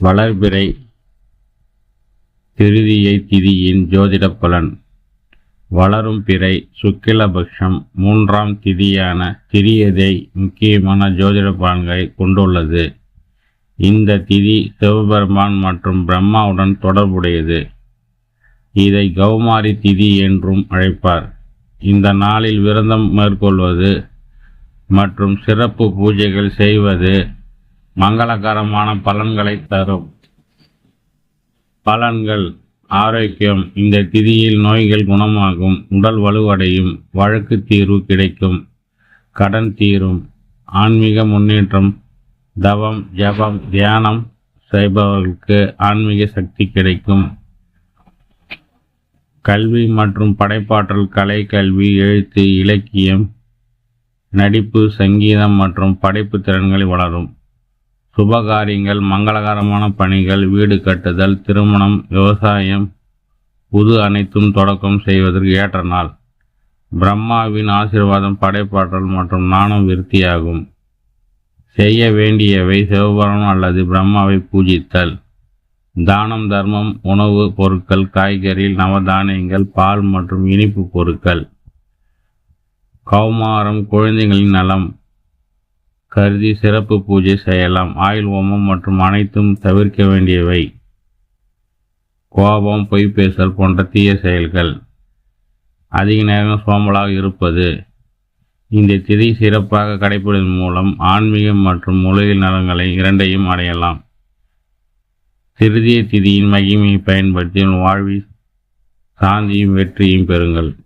வளர்பிறை திருதியை திதியின் ஜோதிட பலன் வளரும் பிறை சுக்கிலபக்ஷம் மூன்றாம் திதியான திரியதை முக்கியமான ஜோதிட பலன்களை கொண்டுள்ளது. இந்த திதி சிவபெருமான் மற்றும் பிரம்மாவுடன் தொடர்புடையது. இதை கௌமாரி திதி என்றும் அழைப்பார். இந்த நாளில் விரதம் மேற்கொள்வது மற்றும் சிறப்பு பூஜைகள் செய்வது மங்களகரமான பலன்களை தரும். பலன்கள் ஆரோக்கியம். இந்த திதியில் நோய்கள் குணமாகும். உடல் வலுவடையும். வழக்கு தீர்வு கிடைக்கும். கடன் தீரும். ஆன்மீக முன்னேற்றம். தவம் ஜபம் தியானம் செய்பவர்களுக்கு ஆன்மீக சக்தி கிடைக்கும். கல்வி மற்றும் படைப்பாற்றல் கலை கல்வி எழுத்து இலக்கியம் நடிப்பு சங்கீதம் மற்றும் படைப்பு திறன்களை வளரும். சுபகாரியங்கள் மங்களகரமான பணிகள் வீடு கட்டுதல் திருமணம் விவசாயம் புது அனைத்தும் தொடக்கம் செய்வதற்கு ஏற்ற நாள். பிரம்மாவின் ஆசீர்வாதம் படைப்பாற்றல் மற்றும் நாணம் விருத்தியாகும். செய்ய வேண்டியவை சிவபுரம் அல்லது பிரம்மாவை பூஜித்தல். தானம் தர்மம் உணவு பொருட்கள் காய்கறி நவதானியங்கள் பால் மற்றும் இனிப்பு பொருட்கள். கௌமாரம் குழந்தைகளின் நலம். கருதி சிறப்பு பூஜை செய்யலாம். ஆயுள் ஹோமம் மற்றும் அனைத்தும் தவிர்க்க வேண்டியவை. கோபம் பொய் பேசல் போன்ற தீய செயல்கள். அதிக நேரம் சோம்பலாக இருப்பது. இந்த திதி சிறப்பாக கடைபிடிப்பதன் மூலம் ஆன்மீகம் மற்றும் உலகில் நலன்களை இரண்டையும் அடையலாம். திருதிய திதியின் மகிமையை பயன்படுத்தி வாழ்வில் சாந்தியும் வெற்றியும் பெறுங்கள்.